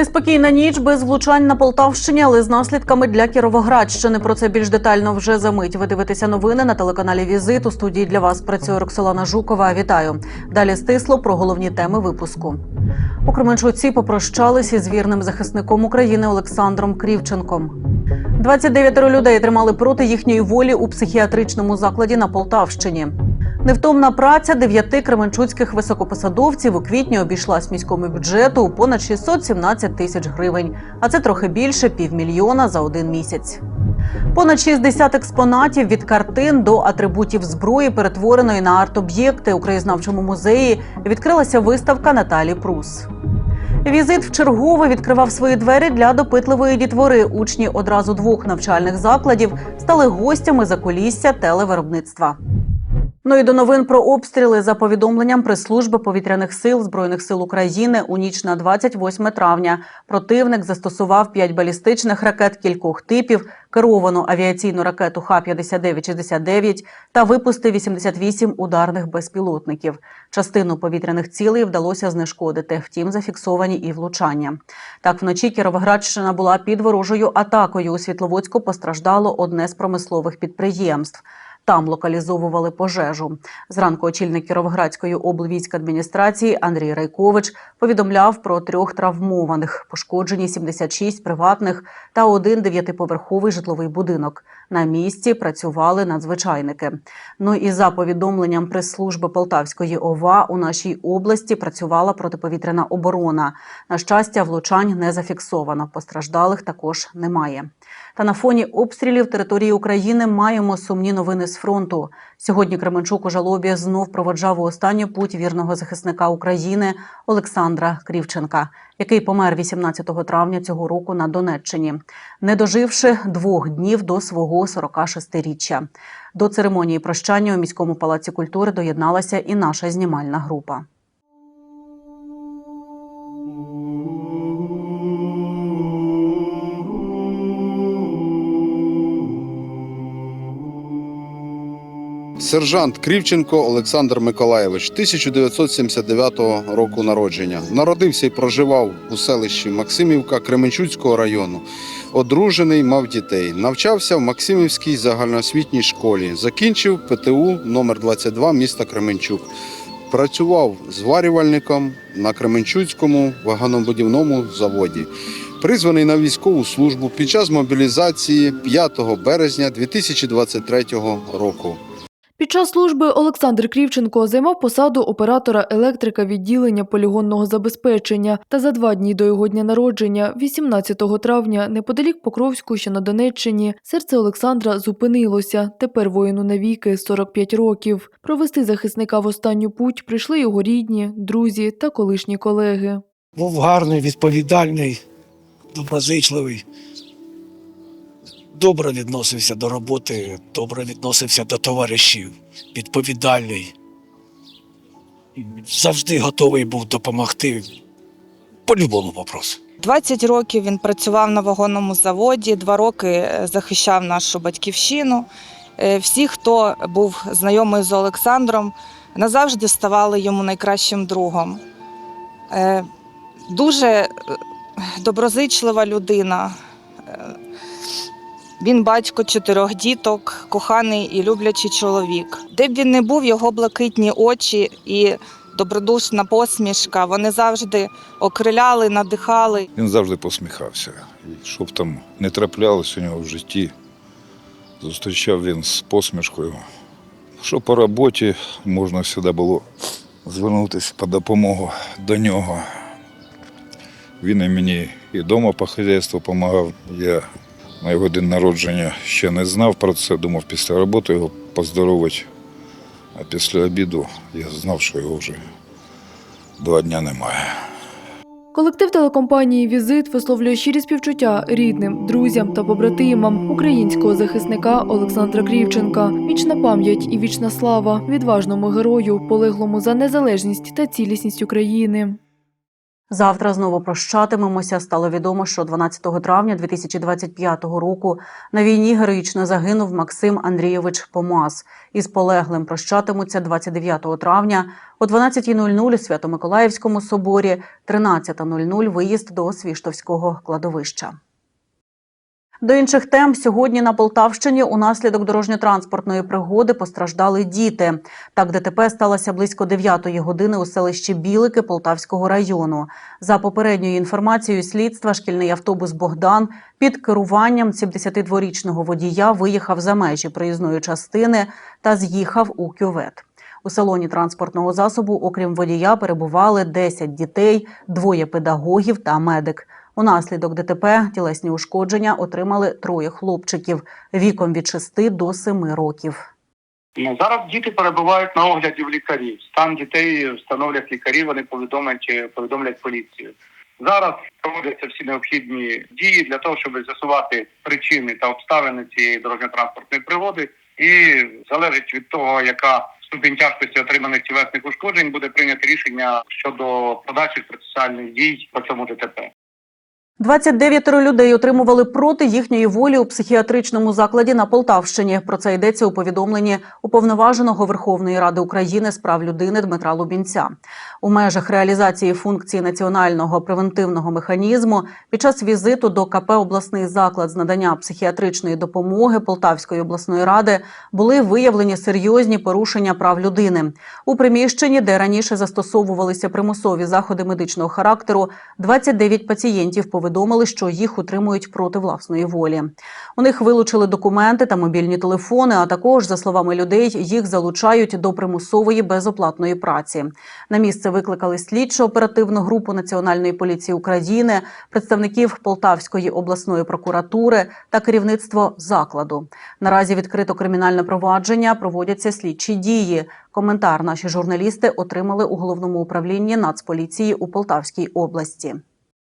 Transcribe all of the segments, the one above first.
Неспокійна ніч без влучань на Полтавщині, але з наслідками для Кіровоградщини. Про це більш детально вже за мить. Ви дивитеся новини на телеканалі Візит. У студії для вас працює Роксолана Жукова. Вітаю. Далі стисло про головні теми випуску. У Кременчуці попрощались із вірним захисником України Олександром Крівченком. 29 людей тримали проти їхньої волі у психіатричному закладі на Полтавщині. Невтомна праця дев'яти кременчуцьких високопосадовців у квітні обійшлась міському бюджету у понад 617 тисяч гривень, а це трохи більше півмільйона за один місяць. Понад 60 експонатів від картин до атрибутів зброї, перетвореної на арт-об'єкти у краєзнавчому музеї, відкрилася виставка Наталі Прус. Візит вчергове відкривав свої двері для допитливої дітвори. Учні одразу двох навчальних закладів стали гостями закулісся телевиробництва. Ну і до новин про обстріли за повідомленням прес-служби повітряних сил збройних сил України у ніч на 28 травня. Противник застосував п'ять балістичних ракет кількох типів, керовану авіаційну ракету Х-59-69 та випустив 88 ударних безпілотників. Частину повітряних цілей вдалося знешкодити. Втім, зафіксовані і влучання. Так, вночі Кіровоградщина була під ворожою атакою. У Світловодську постраждало одне з промислових підприємств. Там локалізовували пожежу. Зранку очільник Кіровоградської облвійськадміністрації Андрій Райкович повідомляв про трьох травмованих, пошкоджені 76 приватних та один дев'ятиповерховий житловий будинок. На місці працювали надзвичайники. Ну і за повідомленням прес-служби Полтавської ОВА у нашій області працювала протиповітряна оборона. На щастя, влучань не зафіксовано. Постраждалих також немає. Та на фоні обстрілів території України маємо сумні новини з фронту. Сьогодні Кременчук у жалобі знов проводжав у останню путь вірного захисника України Олександра Крівченка, який помер 18 травня цього року на Донеччині, не доживши двох днів до свого 46-річчя. До церемонії прощання у міському палаці культури доєдналася і наша знімальна група. Сержант Крівченко Олександр Миколаєвич, 1979 року народження. Народився і проживав у селищі Максимівка Кременчуцького району. Одружений, мав дітей. Навчався в Максимівській загальноосвітній школі. Закінчив ПТУ номер 22 міста Кременчук. Працював зварювальником на Кременчуцькому вагонобудівному заводі. Призваний на військову службу під час мобілізації 5 березня 2023 року. Під час служби Олександр Крівченко займав посаду оператора електрика відділення полігонного забезпечення. Та за два дні до його дня народження, 18 травня, неподалік Покровську, що на Донеччині, серце Олександра зупинилося. Тепер воїну навіки 45 років. Провести захисника в останню путь прийшли його рідні, друзі та колишні колеги. був гарний, відповідальний, доброзичливий. Добре відносився до роботи, добре відносився до товаришів, відповідальний. Завжди готовий був допомогти по любому вопросу. 20 років він працював на вагонному заводі, два роки е, захищав нашу батьківщину. Е, Всі, хто був знайомий з Олександром, назавжди ставали йому найкращим другом. Е, Дуже доброзичлива людина. Він батько чотирьох діток, коханий і люблячий чоловік. Де б він не був, його блакитні очі і добродушна посмішка, вони завжди окриляли, надихали. Він завжди посміхався. І що б там не траплялось у нього в житті, зустрічав він з посмішкою. Що по роботі можна завжди було звернутися по допомогу до нього. Він і мені і вдома по хазяйству допомагав. Я на його день народження ще не знав про це, думав після роботи його поздоровити. А після обіду я знав, що його вже два дня немає. Колектив телекомпанії Візит висловлює щирі співчуття рідним, друзям та побратимам українського захисника Олександра Крівченка. Вічна пам'ять і вічна слава відважному герою, полеглому за незалежність та цілісність України. Завтра знову прощатимемося. Стало відомо, що 12 травня 2025 року на війні героїчно загинув Максим Андрійович Помаз. Із полеглим прощатимуться 29 травня о 12.00 у Свято-Миколаївському соборі, 13.00 виїзд до Свіштовського кладовища. До інших тем сьогодні на Полтавщині унаслідок дорожньо-транспортної пригоди постраждали діти. Так, ДТП сталося близько 9 години у селищі Білики Полтавського району. За попередньою інформацією слідства, шкільний автобус Богдан під керуванням 72-річного водія виїхав за межі проїзної частини та з'їхав у кювет. У салоні транспортного засобу, окрім водія, перебували 10 дітей, двоє педагогів та медик. Унаслідок ДТП тілесні ушкодження отримали троє хлопчиків віком від 6 до 7 років. Ну, зараз діти перебувають на огляді в лікарів. Стан дітей встановлять лікарі, вони повідомлять, повідомлять поліцію. Зараз проводяться всі необхідні дії для того, щоб з'ясувати причини та обставини цієї дорожньо-транспортної пригоди. І залежить від того, яка ступінь тяжкості отриманих тілесних ушкоджень, буде прийнято рішення щодо подальших процесуальних дій по цьому ДТП. 29 людей отримували проти їхньої волі у психіатричному закладі на Полтавщині. Про це йдеться у повідомленні уповноваженого Верховної Ради України з прав людини Дмитра Лубінця. У межах реалізації функції національного превентивного механізму під час візиту до КП обласний заклад з надання психіатричної допомоги Полтавської обласної ради були виявлені серйозні порушення прав людини. У приміщенні, де раніше застосовувалися примусові заходи медичного характеру, 29 пацієнтів повідомили, що їх утримують проти власної волі. У них вилучили документи та мобільні телефони. А також, за словами людей, їх залучають до примусової безоплатної праці. На місце викликали слідчо оперативну групу Національної поліції України, представників Полтавської обласної прокуратури та керівництво закладу. Наразі відкрито кримінальне провадження, проводяться слідчі дії. Коментар наші журналісти отримали у головному управлінні Нацполіції у Полтавській області.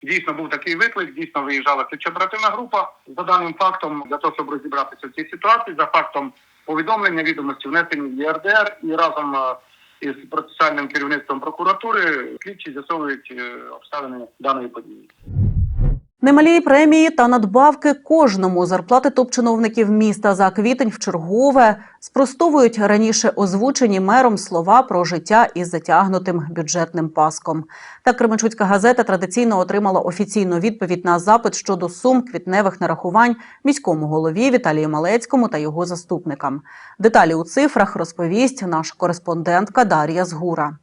Дійсно був такий виклик. Дійсно виїжджала слідчо-оперативна група за даним фактом для того, щоб розібратися в цій ситуації, за фактом повідомлення відомості внесені в ЄРДР і разом е, із процесуальним керівництвом прокуратури слідчі з'ясовують е, обставини даної події. Немалі премії та надбавки кожному зарплати топ-чиновників міста за квітень в чергове спростовують раніше озвучені мером слова про життя із затягнутим бюджетним паском. Так Кременчуцька газета традиційно отримала офіційну відповідь на запит щодо сум квітневих нарахувань міському голові Віталію Малецькому та його заступникам. Деталі у цифрах розповість наша кореспондентка Дар'я Згура.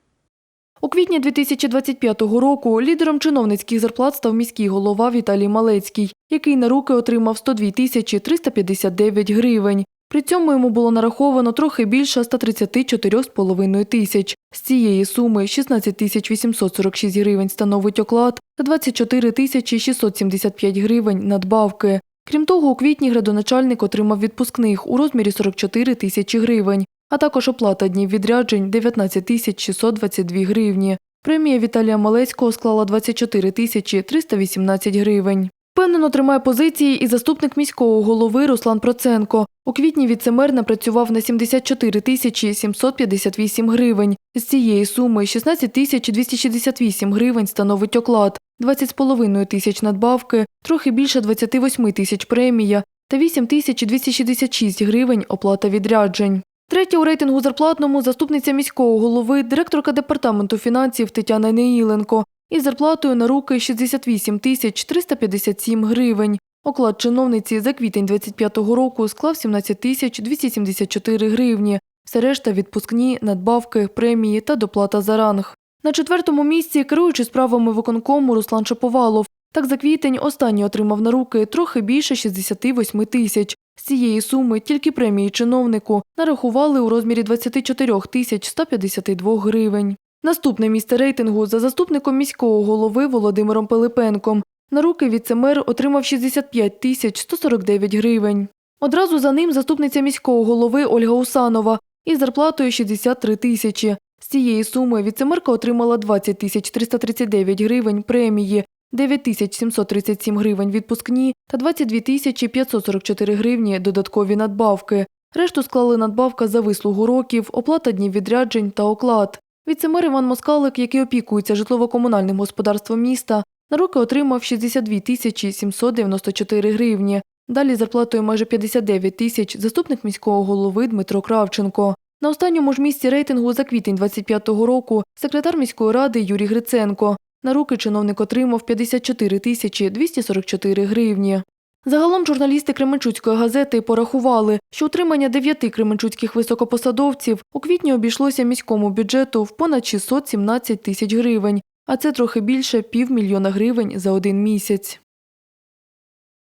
У квітні 2025 року лідером чиновницьких зарплат став міський голова Віталій Малецький, який на руки отримав 102 тисячі 359 гривень. При цьому йому було нараховано трохи більше 134,5 тисяч. З цієї суми 16 тисяч 846 гривень становить оклад та 24 тисячі 675 гривень надбавки. Крім того, у квітні градоначальник отримав відпускних у розмірі 44 тисячі гривень, а також оплата днів відряджень 19 тисяч 622 гривні. Премія Віталія Малецького склала 24 тисячі 318 гривень. Впевнено тримає позиції і заступник міського голови Руслан Проценко. У квітні віцемер напрацював на 74 тисячі 758 гривень. З цієї суми 16 тисяч 268 гривень становить оклад, 20,5 тисяч надбавки, трохи більше 28 тисяч премія та 8 тисяч 266 гривень оплата відряджень. Третя у рейтингу зарплатному заступниця міського голови, директорка департаменту фінансів Тетяна Неїленко із зарплатою на руки 68 тисяч 357 гривень. Оклад чиновниці за квітень 25-го року склав 17 тисяч 274 гривні. Все решта відпускні, надбавки, премії та доплата за ранг. На четвертому місці, керуючи справами виконкому, Руслан Шаповалов. Так за квітень останній отримав на руки трохи більше 68 тисяч. З цієї суми тільки премії чиновнику нарахували у розмірі 24 тисяч 152 гривень. Наступне місце рейтингу за заступником міського голови Володимиром Пилипенком. На руки віцемер отримав 65 тисяч 149 гривень. Одразу за ним заступниця міського голови Ольга Усанова із зарплатою 63 тисячі. З цієї суми віцемерка отримала 20 тисяч 339 гривень премії, 9 тисяч 737 гривень відпускні та 22 тисячі 544 гривні додаткові надбавки. Решту склали надбавка за вислугу років, оплата днів відряджень та оклад. Віцемер Іван Москалик, який опікується житлово-комунальним господарством міста, на руки отримав 62 тисячі 794 гривні. Далі зарплатою майже 59 тисяч заступник міського голови Дмитро Кравченко. На останньому ж місці рейтингу за квітень 25-го року секретар міської ради Юрій Гриценко. На руки чиновник отримав 54 тисячі 244 гривні. Загалом журналісти Кременчуцької газети порахували, що утримання дев'яти кременчуцьких високопосадовців у квітні обійшлося міському бюджету в понад 617 тисяч гривень, а це трохи більше півмільйона гривень за один місяць.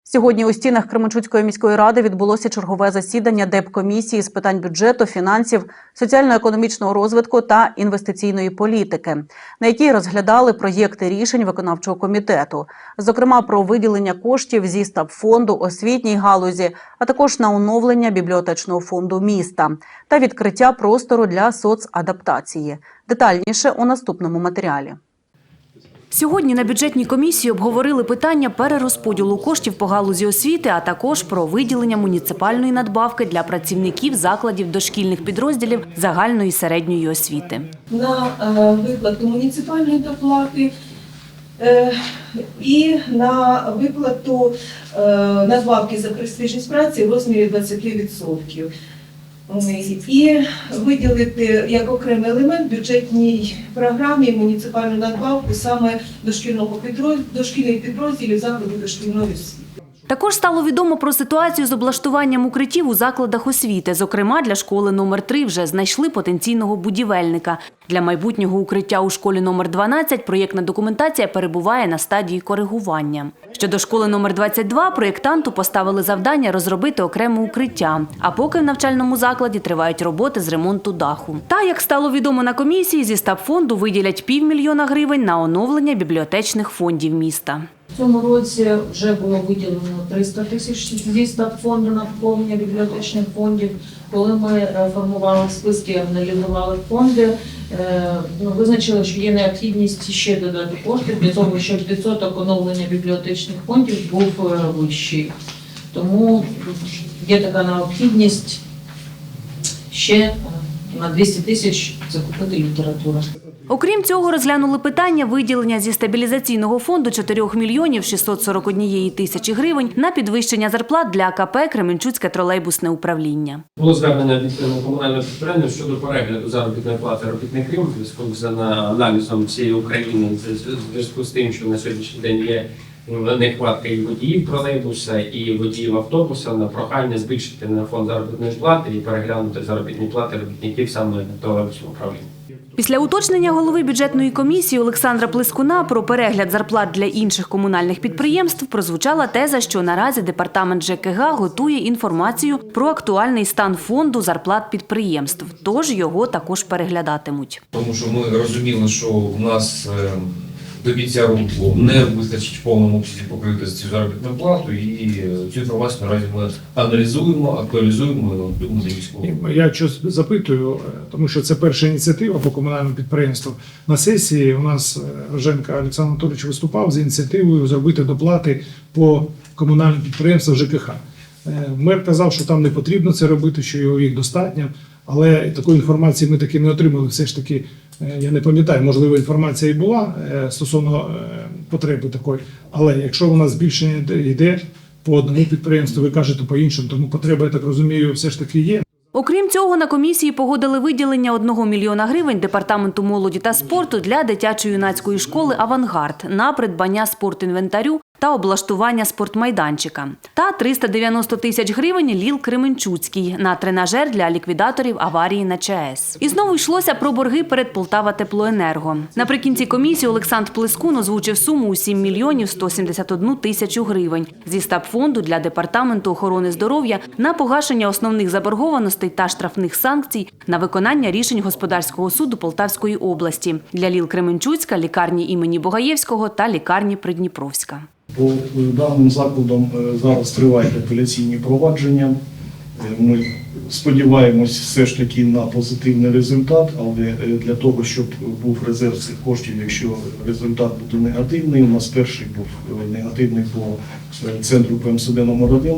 Сьогодні у стінах Кременчуцької міської ради відбулося чергове засідання Депкомісії з питань бюджету, фінансів, соціально-економічного розвитку та інвестиційної політики, на якій розглядали проєкти рішень виконавчого комітету, зокрема про виділення коштів зі стабфонду освітній галузі, а також на оновлення бібліотечного фонду міста та відкриття простору для соцадаптації. Детальніше у наступному матеріалі. Сьогодні на бюджетній комісії обговорили питання перерозподілу коштів по галузі освіти, а також про виділення муніципальної надбавки для працівників закладів дошкільних підрозділів загальної середньої освіти. на е, виплату муніципальної доплати е, і на виплату е, надбавки за престижність праці в розмірі 20%. І виділити як окремий елемент бюджетній програмі муніципальну надбавку саме дошкільного підрозділу, дошкільних підрозділів закладу дошкільної освіти. Також стало відомо про ситуацію з облаштуванням укриттів у закладах освіти. Зокрема, для школи номер 3 вже знайшли потенційного будівельника. Для майбутнього укриття у школі номер 12 проєктна документація перебуває на стадії коригування. Щодо школи номер 22 проєктанту поставили завдання розробити окреме укриття. А поки в навчальному закладі тривають роботи з ремонту даху. Та як стало відомо на комісії, зі стабфонду виділять півмільйона гривень на оновлення бібліотечних фондів міста. Цьому році вже було виділено 300 тисяч зі фонду на поповнення бібліотечних фондів. Коли ми е, формували списки, аналізували фонди, е, визначили, що є необхідність ще додати кошти для того, щоб відсоток оновлення бібліотечних фондів був е, вищий. Тому є така необхідність ще на 200 тисяч закупити літературу. Окрім цього, розглянули питання виділення зі стабілізаційного фонду 4 мільйонів 641 тисячі гривень на підвищення зарплат для АКП Кременчуцьке тролейбусне управління. Було звернення від е, комунального підприємства щодо перегляду заробітної плати робітників у зв'язку з аналізом всієї України в зв'язку з тим, що на сьогоднішній день є нехватка і водіїв тролейбуса, і водіїв автобуса на прохання збільшити на фонд заробітної плати і переглянути заробітні плати робітників саме тролейбусному управління. Після уточнення голови бюджетної комісії Олександра Плескуна про перегляд зарплат для інших комунальних підприємств прозвучала теза, що наразі департамент ЖКГ готує інформацію про актуальний стан фонду зарплат підприємств, тож його також переглядатимуть. тому що ми розуміли, що у нас е, до року не вистачить в повному обсязі покрити цю заробітну плату, і е, цю інформацію наразі ми аналізуємо, актуалізуємо і робимо. Я щось запитую, е, тому що це перша ініціатива по комунальному підприємству. На сесії у нас е, Роженка Олександр Анатолійович виступав з ініціативою зробити доплати по комунальним підприємствам ЖКХ. Мер казав, що там не потрібно це робити, що його їх достатньо. Але такої інформації ми таки не отримали. Все ж таки, я не пам'ятаю, можливо, інформація і була е, стосовно е, потреби такої. Але якщо нас збільшення йде- по одному підприємству, ви кажете по іншому, тому потреба, я так розумію, все ж таки є. Окрім цього, на комісії погодили виділення 1 мільйона гривень департаменту молоді та спорту для дитячо-юнацької школи Авангард на придбання спортінвентарю та облаштування спортмайданчика. Та 390 тисяч гривень Ліл Кременчуцький на тренажер для ліквідаторів аварії на ЧАЕС. І знову йшлося про борги перед Полтава Теплоенерго. Наприкінці комісії Олександр Плескун озвучив суму у 7 мільйонів 171 тисячу гривень зі стабфонду для департаменту охорони здоров'я на погашення основних заборгованостей та штрафних санкцій на виконання рішень господарського суду Полтавської області для Ліл Кременчуцька, лікарні імені Богаєвського та лікарні Придніпровська. По е, даним закладам е, зараз тривають апеляційні провадження. Е, Ми сподіваємось все ж таки на позитивний результат, але для того, щоб був резерв цих коштів, якщо результат буде негативний, у нас перший був негативний по центру ПМСД номер 1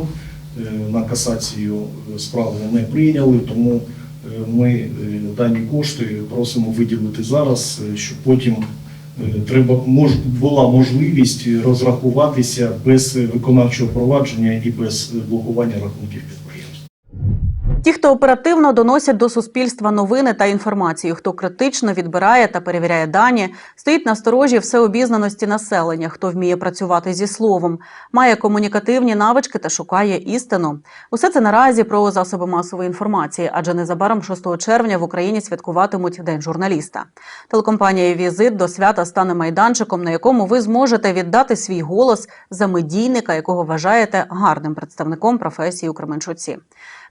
На касацію справу не прийняли, тому ми дані кошти просимо виділити зараз, щоб потім треба мож, була можливість розрахуватися без виконавчого провадження і без блокування рахунків. Ті, хто оперативно доносять до суспільства новини та інформацію, хто критично відбирає та перевіряє дані, стоїть на сторожі всеобізнаності населення, хто вміє працювати зі словом, має комунікативні навички та шукає істину. Усе це наразі про засоби масової інформації, адже незабаром 6 червня в Україні святкуватимуть День журналіста. Телекомпанія Візит до свята стане майданчиком, на якому ви зможете віддати свій голос за медійника, якого вважаєте гарним представником професії у Кременчуці.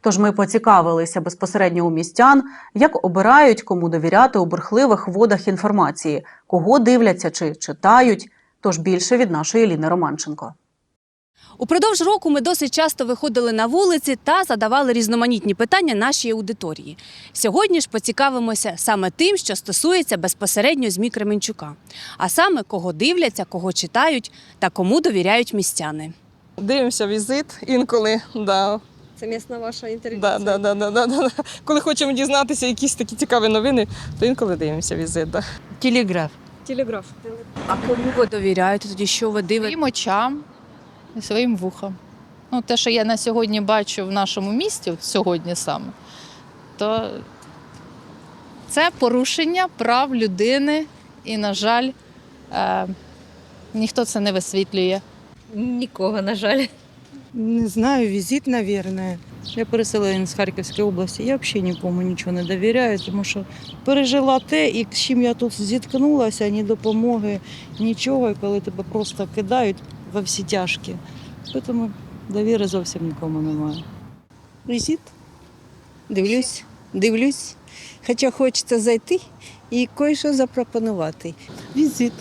Тож ми поцікавилися безпосередньо у містян, як обирають, кому довіряти у бурхливих водах інформації, кого дивляться чи читають. Тож більше від нашої Ліни Романченко. Упродовж року ми досить часто виходили на вулиці та задавали різноманітні питання нашій аудиторії. Сьогодні ж поцікавимося саме тим, що стосується безпосередньо ЗМІ Кременчука, а саме кого дивляться, кого читають та кому довіряють містяни. Дивимося візит інколи. Да. Це місна ваша інтерв'ю. Да, да, да, да, да, да. Коли хочемо дізнатися якісь такі цікаві новини, то інколи дивимося візит. Да. Телеграф. Телеграф. А кому ви довіряєте? Тоді що ви дивитесь? Своїм очам і своїм вухам. Ну, те, що я на сьогодні бачу в нашому місті, от сьогодні саме, то це порушення прав людини, і, на жаль, е, ніхто це не висвітлює. Нікого, на жаль. Не знаю, візит, мабуть. Я переселена з Харківської області, я взагалі нікому нічого не довіряю, тому що пережила те, і з чим я тут зіткнулася, ні допомоги, нічого, і коли тебе просто кидають во всі тяжкі. Тому довіри зовсім нікому немає. Візит. Дивлюсь, дивлюсь. Хоча хочеться зайти і кое-що запропонувати. Візит.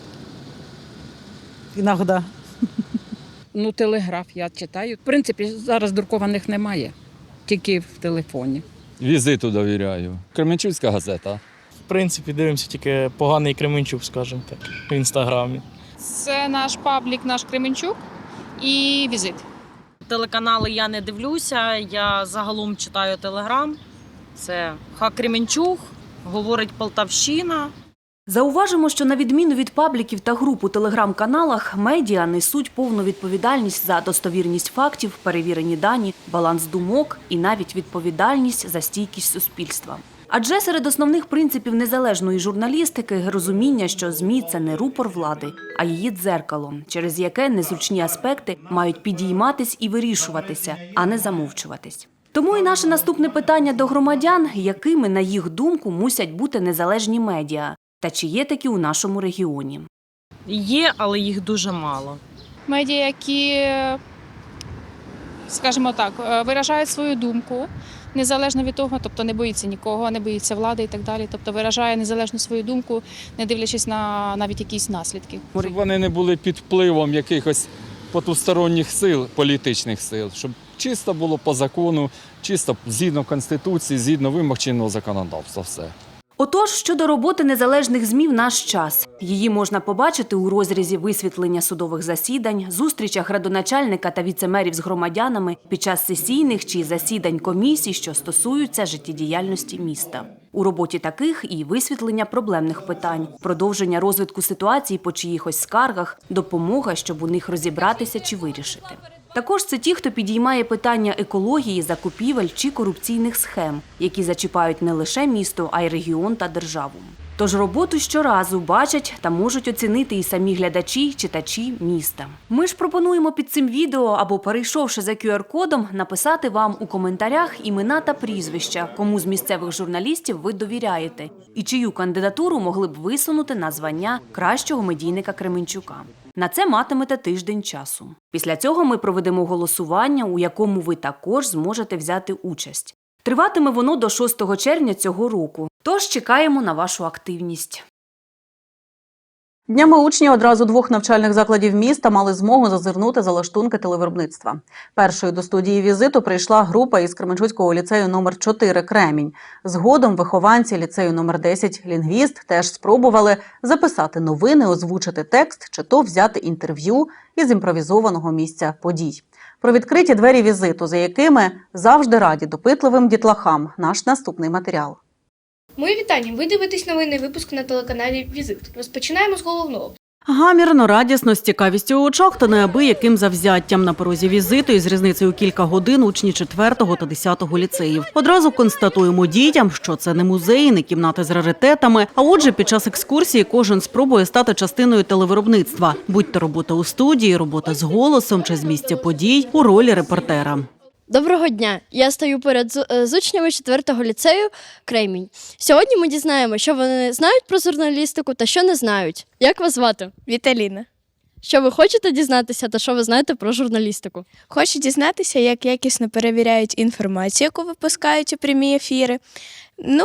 Іногда. Ну, телеграф я читаю. В принципі, зараз друкованих немає, тільки в телефоні. Візиту довіряю. Кременчуцька газета. В принципі, дивимося тільки поганий Кременчук, скажімо так, в інстаграмі. Це наш паблік, наш Кременчук і візит. Телеканали я не дивлюся, я загалом читаю телеграм. Це Ха Кременчуг, говорить Полтавщина. Зауважимо, що на відміну від пабліків та груп у телеграм-каналах, медіа несуть повну відповідальність за достовірність фактів, перевірені дані, баланс думок і навіть відповідальність за стійкість суспільства. Адже серед основних принципів незалежної журналістики розуміння, що ЗМІ це не рупор влади, а її дзеркало, через яке незручні аспекти мають підійматись і вирішуватися, а не замовчуватись. Тому і наше наступне питання до громадян, якими, на їх думку, мусять бути незалежні медіа, та чи є такі у нашому регіоні. Є, але їх дуже мало. Медіа, які, скажімо так, е, виражають свою думку незалежно від того, тобто не боїться нікого, не боїться влади і так далі. Тобто виражає незалежну свою думку, не дивлячись на навіть якісь наслідки. Щоб вони не були під впливом якихось потусторонніх сил, політичних сил, щоб чисто було по закону, чисто згідно Конституції, згідно вимог чинного законодавства. Все. Отож, щодо роботи незалежних ЗМІ в наш час. Її можна побачити у розрізі висвітлення судових засідань, зустрічах градоначальника та віцемерів з громадянами під час сесійних чи засідань комісій, що стосуються життєдіяльності міста. У роботі таких і висвітлення проблемних питань, продовження розвитку ситуацій по чиїхось скаргах, допомога, щоб у них розібратися чи вирішити. Також це ті, хто підіймає питання екології, закупівель чи корупційних схем, які зачіпають не лише місто, а й регіон та державу. Тож роботу щоразу бачать та можуть оцінити і самі глядачі, читачі міста. Ми ж пропонуємо під цим відео або перейшовши за QR-кодом, написати вам у коментарях імена та прізвища, кому з місцевих журналістів ви довіряєте, і чию кандидатуру могли б висунути на звання кращого медійника Кременчука. На це матимете тиждень часу. Після цього ми проведемо голосування, у якому ви також зможете взяти участь. Триватиме воно до 6 червня цього року. Тож чекаємо на вашу активність. Днями учні одразу двох навчальних закладів міста мали змогу зазирнути за лаштунки телевиробництва. Першою до студії візиту прийшла група із Кременчуцького ліцею номер 4 Кремінь. Згодом вихованці ліцею номер 10 Лінгвіст теж спробували записати новини, озвучити текст чи то взяти інтерв'ю із імпровізованого місця подій. Про відкриті двері візиту, за якими завжди раді допитливим дітлахам. Наш наступний матеріал. Мої вітання. Ви дивитесь новинний випуск на телеканалі Візит. Розпочинаємо з головного. Гамірно, радісно, з цікавістю у очах та неабияким завзяттям на порозі візиту із різницею кілька годин учні 4 та 10 ліцеїв. Одразу констатуємо дітям, що це не музеї, не кімнати з раритетами. А отже, під час екскурсії кожен спробує стати частиною телевиробництва, будь то робота у студії, робота з голосом чи з місця подій у ролі репортера. Доброго дня! Я стою поряд з, е, з учнями 4-го ліцею Кремінь. Сьогодні ми дізнаємо, що вони знають про журналістику та що не знають. Як вас звати? Віталіна. Що ви хочете дізнатися та що ви знаєте про журналістику? Хочу дізнатися, як якісно перевіряють інформацію, яку випускають у прямі ефіри. Ну,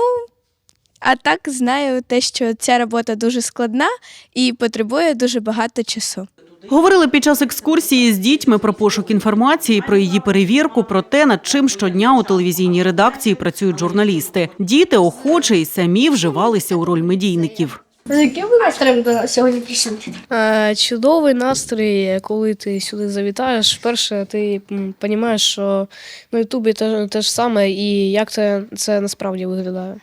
а так знаю те, що ця робота дуже складна і потребує дуже багато часу. Говорили під час екскурсії з дітьми про пошук інформації, про її перевірку, про те, над чим щодня у телевізійній редакції працюють журналісти. Діти охоче і самі вживалися у роль медійників. З яким ви настроєм до сьогодні прийшли? Е, Чудовий настрій, коли ти сюди завітаєш. Перше, ти розумієш, що на Ютубі те, те ж саме, і як це, це насправді виглядає.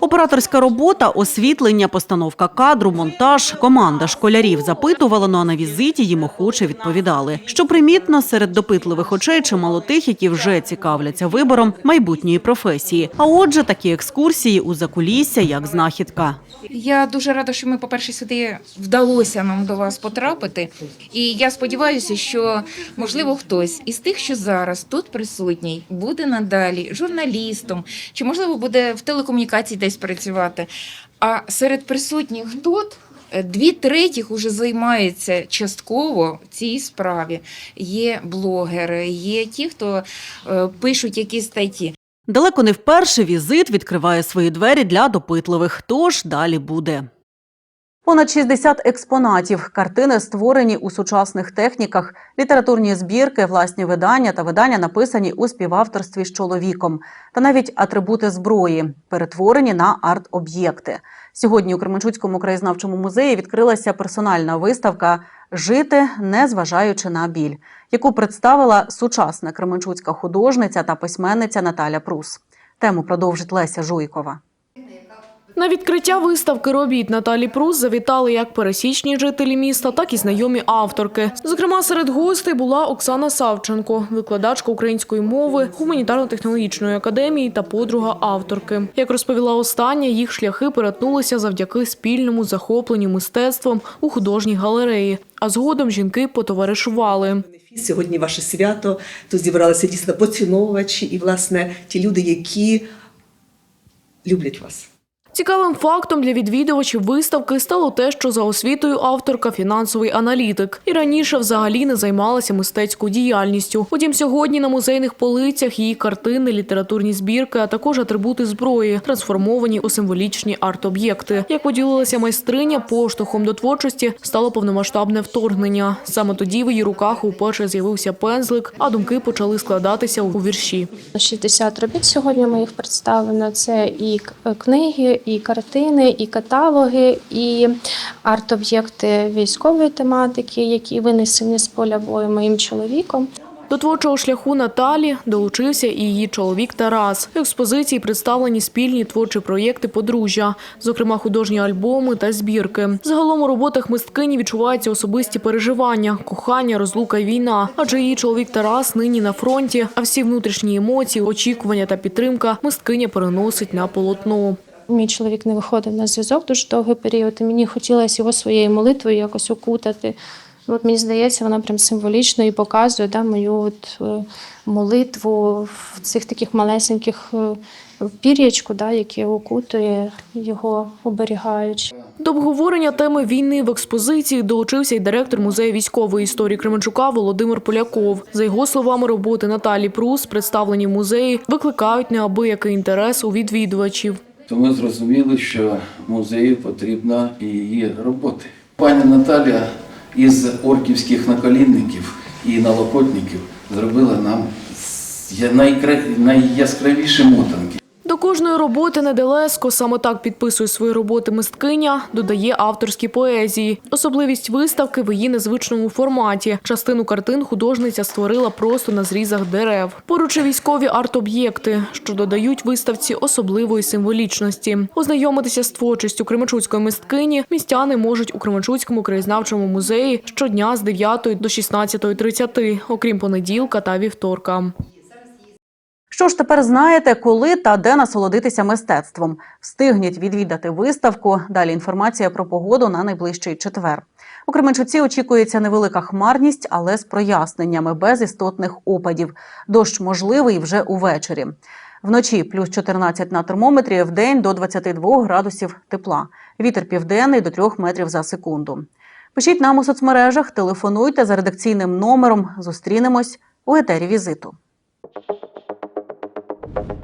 Операторська робота, освітлення, постановка кадру, монтаж. Команда школярів запитувала, ну а на візиті їм охоче відповідали. Що примітно, серед допитливих очей чимало тих, які вже цікавляться вибором майбутньої професії. А отже, такі екскурсії у закулісся як знахідка. Я дуже рада, що ми, по-перше, сюди вдалося нам до вас потрапити. І я сподіваюся, що можливо хтось із тих, що зараз тут присутній, буде надалі журналістом, чи можливо буде в телекомунікації десь працювати. А серед присутніх тут. е, Дві третіх уже займаються частково в цій справі. Є блогери, є ті, хто е, пишуть якісь статті. Далеко не вперше візит відкриває свої двері для допитливих. Тож далі буде. Понад 60 експонатів, картини створені у сучасних техніках, літературні збірки, власні видання та видання написані у співавторстві з чоловіком, та навіть атрибути зброї, перетворені на арт-об'єкти. Сьогодні у Кременчуцькому краєзнавчому музеї відкрилася персональна виставка Жити, не зважаючи на біль, яку представила сучасна кременчуцька художниця та письменниця Наталя Прус. Тему продовжить Леся Жуйкова. На відкриття виставки робіт Наталі Прус завітали як пересічні жителі міста, так і знайомі авторки. Зокрема, серед гостей була Оксана Савченко, викладачка української мови гуманітарно-технологічної академії та подруга авторки. Як розповіла остання, їх шляхи перетнулися завдяки спільному захопленню мистецтвом у художній галереї. А згодом жінки потоваришували. Сьогодні ваше свято. Тут зібралися дійсно поціновувачі і, власне, ті люди, які люблять вас. Цікавим фактом для відвідувачів виставки стало те, що за освітою авторка фінансовий аналітик і раніше взагалі не займалася мистецькою діяльністю. Утім, сьогодні на музейних полицях її картини, літературні збірки, а також атрибути зброї, трансформовані у символічні арт-об'єкти. Як поділилася майстриня, поштовхом до творчості стало повномасштабне вторгнення. Саме тоді в її руках уперше з'явився пензлик, а думки почали складатися у вірші. 60 робіт сьогодні моїх представлено. Це і книги, і картини, і каталоги, і арт-об'єкти військової тематики, які винесені з поля бою моїм чоловіком. До творчого шляху Наталі долучився і її чоловік Тарас. В експозиції представлені спільні творчі проєкти подружжя, зокрема художні альбоми та збірки. Загалом у роботах мисткині відчуваються особисті переживання, кохання, розлука й війна. Адже її чоловік Тарас нині на фронті, а всі внутрішні емоції, очікування та підтримка мисткиня переносить на полотно. Мій чоловік не виходив на зв'язок дуже довгий період, і мені хотілося його своєю молитвою якось окутати. Ну, От мені здається, вона прям символічно і показує да, мою от, е, молитву в цих таких малесеньких е, пір'ячку, да, яке окутує його, оберігаючи. До обговорення теми війни в експозиції долучився й директор музею військової історії Кременчука Володимир Поляков. За його словами, роботи Наталі Прус, представлені в музеї, викликають неабиякий інтерес у відвідувачів. То ми зрозуміли, що музею потрібна і її роботи. Пані Наталя із орківських наколінників і налокотників зробила нам найкра- найяскравіші мотанки. До кожної роботи неделеско саме так підписує свої роботи мисткиня, додає авторські поезії. Особливість виставки в її незвичному форматі. Частину картин художниця створила просто на зрізах дерев. Поруч військові арт-об'єкти, що додають виставці особливої символічності. Ознайомитися з творчістю кременчуцької мисткині містяни можуть у Кременчуцькому краєзнавчому музеї щодня з 9 до 16.30, окрім понеділка та вівторка. Що ж тепер знаєте, коли та де насолодитися мистецтвом? Встигніть відвідати виставку. Далі інформація про погоду на найближчий четвер. У Кременчуці очікується невелика хмарність, але з проясненнями без істотних опадів. Дощ можливий вже увечері. Вночі плюс 14 на термометрі, вдень до 22 градусів тепла. Вітер південний до 3 метрів за секунду. Пишіть нам у соцмережах, телефонуйте за редакційним номером. Зустрінемось у етері візиту. Thank you.